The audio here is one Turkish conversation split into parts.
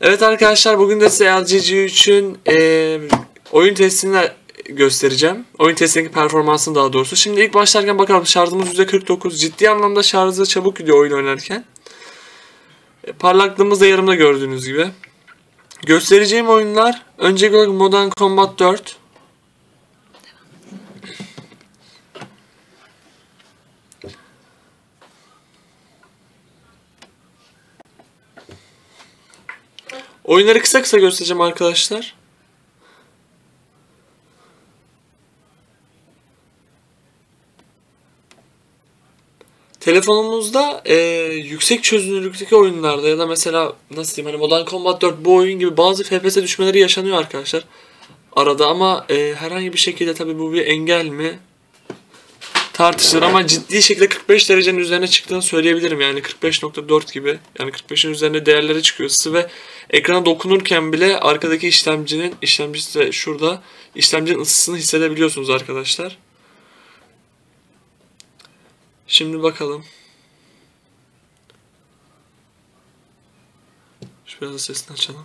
Evet arkadaşlar bugün de size LG G3'ün e, oyun testini göstereceğim. Oyun testindeki performansını daha doğrusu. Şimdi ilk başlarken bakalım şarjımız %49. Ciddi anlamda şarjı çabuk gidiyor oyun oynarken. E, parlaklığımız da yarımda gördüğünüz gibi. Göstereceğim oyunlar olarak Modern Combat 4. Oyunları kısa kısa göstereceğim arkadaşlar. Telefonumuzda e, yüksek çözünürlükteki oyunlarda ya da mesela nasıl diyeyim hani Modern Combat 4 bu oyun gibi bazı FPS düşmeleri yaşanıyor arkadaşlar. Arada ama e, herhangi bir şekilde tabi bu bir engel mi tartışılır ama ciddi şekilde 45 derecenin üzerine çıktığını söyleyebilirim. Yani 45.4 gibi. Yani 45'in üzerinde değerleri çıkıyor ısı ve ekrana dokunurken bile arkadaki işlemcinin işlemcisi de şurada işlemcinin ısısını hissedebiliyorsunuz arkadaşlar. Şimdi bakalım. Şu biraz sesini açalım.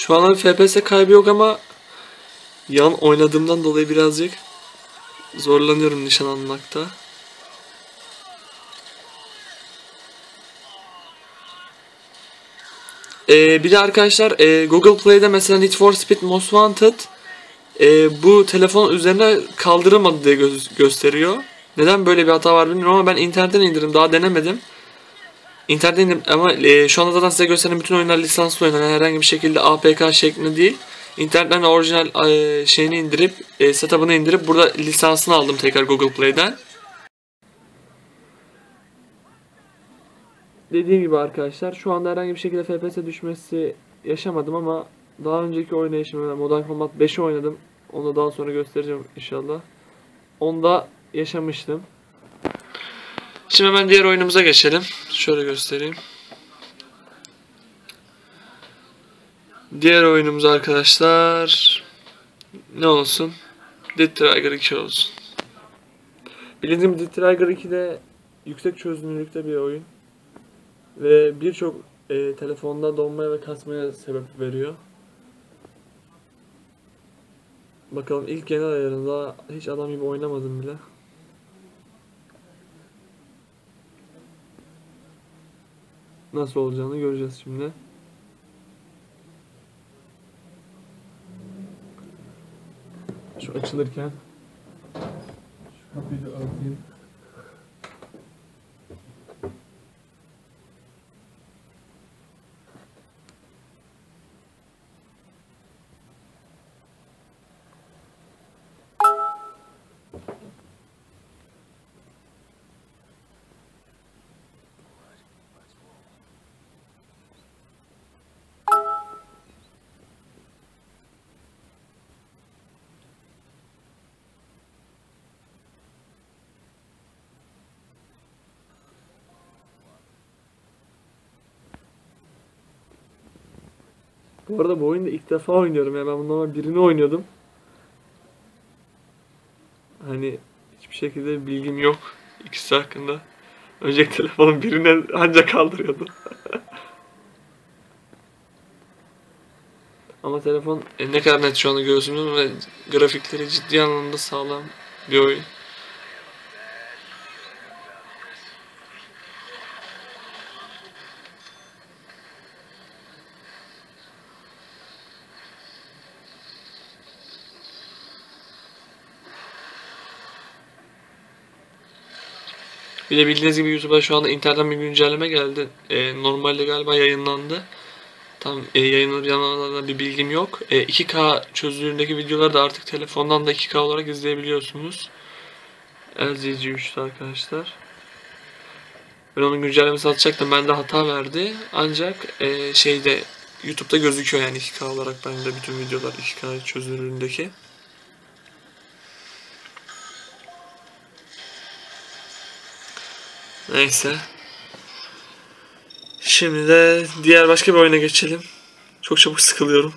Şu an FPS kaybı yok ama yan oynadığımdan dolayı birazcık zorlanıyorum nişan almakta. Ee, bir de arkadaşlar e, Google Play'de mesela Need for Speed Most Wanted e, bu telefon üzerine kaldırılmadı diye gö gösteriyor. Neden böyle bir hata var bilmiyorum ama ben internetten indirdim daha denemedim. İnternetten ama e, şu anda zaten size gösteren bütün oyunlar lisanslı oyunlar. Yani herhangi bir şekilde APK şeklinde değil. İnternetten orijinal e, şeyini indirip, e, setup'ını indirip burada lisansını aldım tekrar Google Play'den. Dediğim gibi arkadaşlar şu anda herhangi bir şekilde FPS düşmesi yaşamadım ama daha önceki oynayışımda Modern Combat 5'i oynadım. Onu daha sonra göstereceğim inşallah. Onda yaşamıştım. Şimdi hemen diğer oyunumuza geçelim. Şöyle göstereyim. Diğer oyunumuz arkadaşlar ne olsun? Dead Trigger 2 olsun. Bildiğim Dead Trigger 2 de yüksek çözünürlükte bir oyun. Ve birçok e, telefonda donmaya ve kasmaya sebep veriyor. Bakalım ilk genel ayarında hiç adam gibi oynamadım bile. Nasıl olacağını göreceğiz şimdi. Şu açılırken şu kapıyı da örteyim. Bu arada bu oyunu ilk defa oynuyorum ya. Ben bundan birini oynuyordum. Hani hiçbir şekilde bilgim yok ikisi hakkında. Önceki telefonun birine ancak kaldırıyordu. Ama telefon e, ne kadar net şu anda göğsümün ve grafikleri ciddi anlamda sağlam bir oyun. Bir de bildiğiniz gibi YouTube'a şu anda internetten bir güncelleme geldi. E, normalde galiba yayınlandı. Tam e, yayınlanıp yanlarında bir bilgim yok. E, 2K çözünürlüğündeki videoları da artık telefondan da 2K olarak izleyebiliyorsunuz. LG G3'te arkadaşlar. Ben onun güncellemesini atacaktım. Bende hata verdi. Ancak e, şeyde YouTube'da gözüküyor yani 2K olarak bende bütün videolar 2K çözünürlüğündeki. Neyse. Şimdi de diğer başka bir oyuna geçelim. Çok çabuk sıkılıyorum.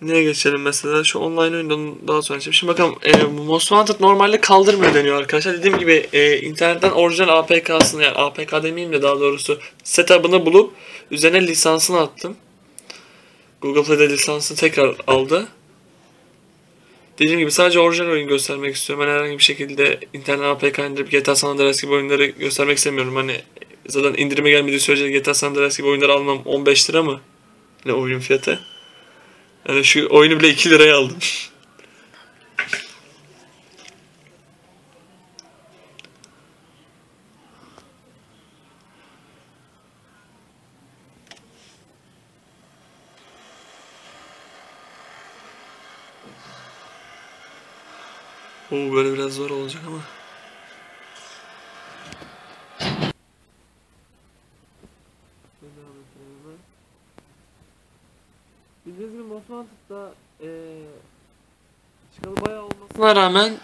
Neye geçelim mesela? Şu online oyundan daha sonra. Şimdi bakalım. E, Most Wanted normalde kaldırmıyor deniyor arkadaşlar. Dediğim gibi e, internetten orijinal APK'sını yani APK demeyeyim de daha doğrusu setup'ını bulup üzerine lisansını attım. Google Play'de lisansını tekrar aldı. Dediğim gibi sadece orijinal oyun göstermek istiyorum. Ben herhangi bir şekilde internet APK indirip GTA San Andreas gibi oyunları göstermek istemiyorum. Hani zaten indirime gelmediği sürece GTA San Andreas gibi oyunları almam 15 lira mı? Ne oyun fiyatı? Yani şu oyunu bile 2 liraya aldım. böyle biraz zor olacak ama. Bildiğiniz gibi Most Wanted'da e, çıkalı bayağı olmasına rağmen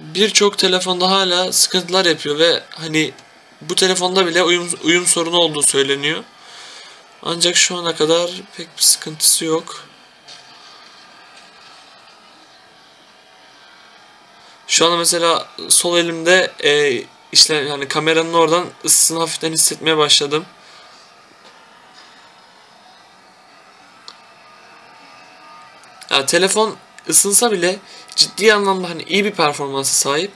birçok telefonda hala sıkıntılar yapıyor ve hani bu telefonda bile uyum, uyum sorunu olduğu söyleniyor. Ancak şu ana kadar pek bir sıkıntısı yok. Şu anda mesela sol elimde e, işte yani kameranın oradan ısısını hafiften hissetmeye başladım. Yani telefon ısınsa bile ciddi anlamda hani iyi bir performansa sahip.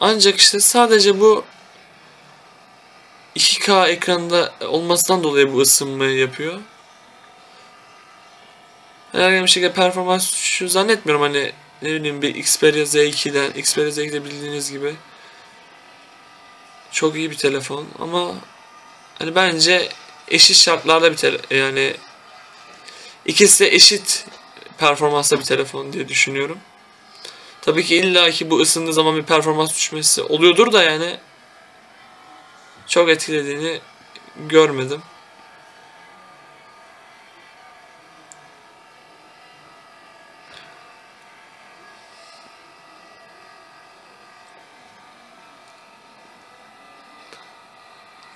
Ancak işte sadece bu 2K ekranda olmasından dolayı bu ısınmayı yapıyor. Herhangi bir şekilde performans şu zannetmiyorum hani ne bileyim bir Xperia Z2'den Xperia Z2'de bildiğiniz gibi çok iyi bir telefon ama hani bence eşit şartlarda bir yani ikisi de eşit performanslı bir telefon diye düşünüyorum. Tabii ki illa ki bu ısındığı zaman bir performans düşmesi oluyordur da yani çok etkilediğini görmedim.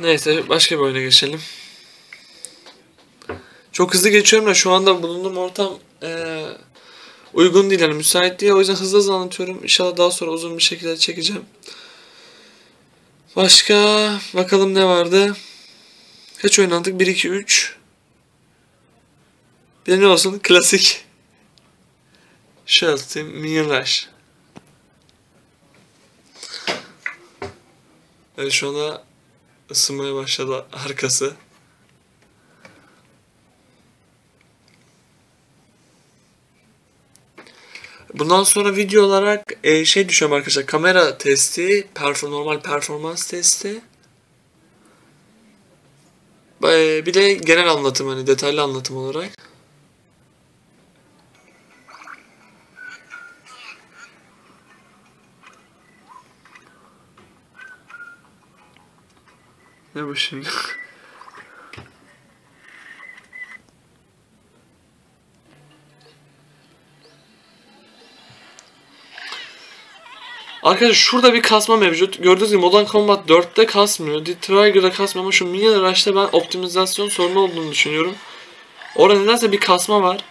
Neyse başka bir oyuna geçelim. Çok hızlı geçiyorum da şu anda bulunduğum ortam ee, uygun değil yani müsait değil. O yüzden hızlı hızlı anlatıyorum. İnşallah daha sonra uzun bir şekilde çekeceğim. Başka bakalım ne vardı. Kaç oynandık? 1, 2, 3. Bir de ne olsun? Klasik. Minion Rush. Evet şu anda ısınmaya başladı arkası. Bundan sonra video olarak e, şey düşünüyorum arkadaşlar. Kamera testi, perform normal performans testi. E, bir de genel anlatım hani detaylı anlatım olarak. Ne bu şimdi? Arkadaşlar şurada bir kasma mevcut. Gördüğünüz gibi Modern Combat 4'te kasmıyor. The Trigger'da kasmıyor ama şu Minion Rush'ta ben optimizasyon sorunu olduğunu düşünüyorum. Orada nedense bir kasma var.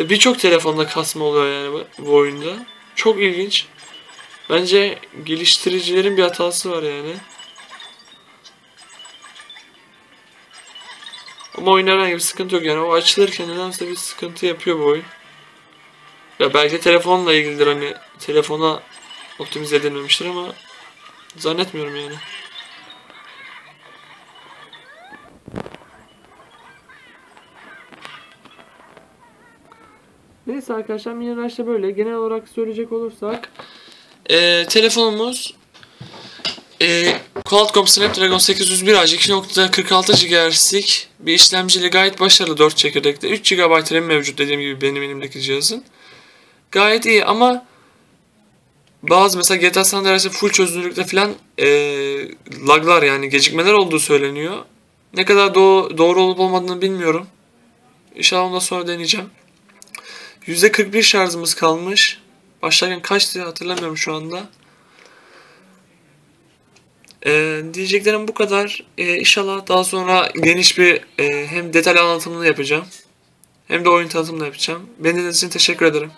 Ve birçok telefonda kasma oluyor yani bu, oyunda. Çok ilginç. Bence geliştiricilerin bir hatası var yani. Ama oyun herhangi bir sıkıntı yok yani. O açılırken nedense bir sıkıntı yapıyor bu oyun. Ya belki telefonla ilgilidir hani telefona optimize edilmemiştir ama zannetmiyorum yani. Neyse arkadaşlar mini Rush'ta böyle. Genel olarak söyleyecek olursak e, telefonumuz e, Qualcomm Snapdragon 801 AG 2.46 GHz'lik bir işlemciyle gayet başarılı 4 çekirdekte. 3 GB RAM mevcut dediğim gibi benim elimdeki cihazın. Gayet iyi ama bazı mesela GTA San Andreas'ı full çözünürlükte falan e, laglar yani gecikmeler olduğu söyleniyor. Ne kadar do- doğru olup olmadığını bilmiyorum. İnşallah ondan sonra deneyeceğim. %41 şarjımız kalmış. Başlarken kaçtı hatırlamıyorum şu anda. Ee, diyeceklerim bu kadar. Ee, inşallah daha sonra geniş bir e, hem detaylı anlatımını yapacağım. Hem de oyun tanıtımını yapacağım. Beni dinlediğiniz için teşekkür ederim.